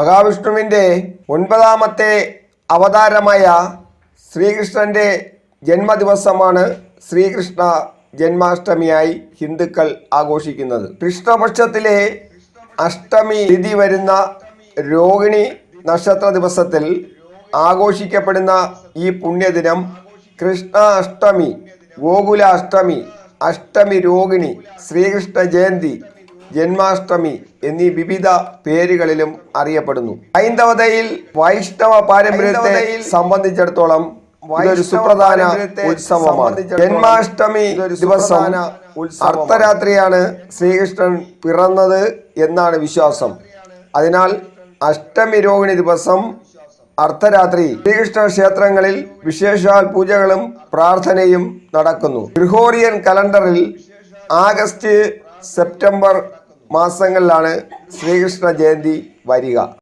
മഹാവിഷ്ണുവിന്റെ ഒൻപതാമത്തെ അവതാരമായ ശ്രീകൃഷ്ണന്റെ ജന്മദിവസമാണ് ശ്രീകൃഷ്ണ ജന്മാഷ്ടമിയായി ഹിന്ദുക്കൾ ആഘോഷിക്കുന്നത്. കൃഷ്ണപക്ഷത്തിലെ അഷ്ടമി തിഥി വരുന്ന രോഹിണി നക്ഷത്ര ദിവസത്തിൽ ആഘോഷിക്കപ്പെടുന്ന ഈ പുണ്യദിനം കൃഷ്ണ അഷ്ടമി ഗോകുല അഷ്ടമി അഷ്ടമി രോഹിണി ശ്രീകൃഷ്ണ ജയന്തി ജന്മാഷ്ടമി എന്നീ വിവിധ പേരുകളിലും അറിയപ്പെടുന്നു. ഹൈന്ദവതയിൽ വൈഷ്ണവ പാരമ്പര്യത്തെ സംബന്ധിച്ചിടത്തോളം ഇതൊരു സുപ്രധാന ഉത്സവമാണ്. ജന്മാഷ്ടമി ദിവസം അർദ്ധരാത്രിയാണ് ശ്രീകൃഷ്ണൻ പിറന്നത് എന്നാണ് വിശ്വാസം. അതിനാൽ അഷ്ടമി രോഹിണി ദിവസം അർദ്ധരാത്രി ശ്രീകൃഷ്ണ ക്ഷേത്രങ്ങളിൽ വിശേഷാൽ പൂജകളും പ്രാർത്ഥനയും നടക്കുന്നു. ഗ്രിഗോറിയൻ കലണ്ടറിൽ ആഗസ്റ്റ് സെപ്റ്റംബർ മാസങ്ങളിലാണ് ശ്രീകൃഷ്ണ ജയന്തി വരിക.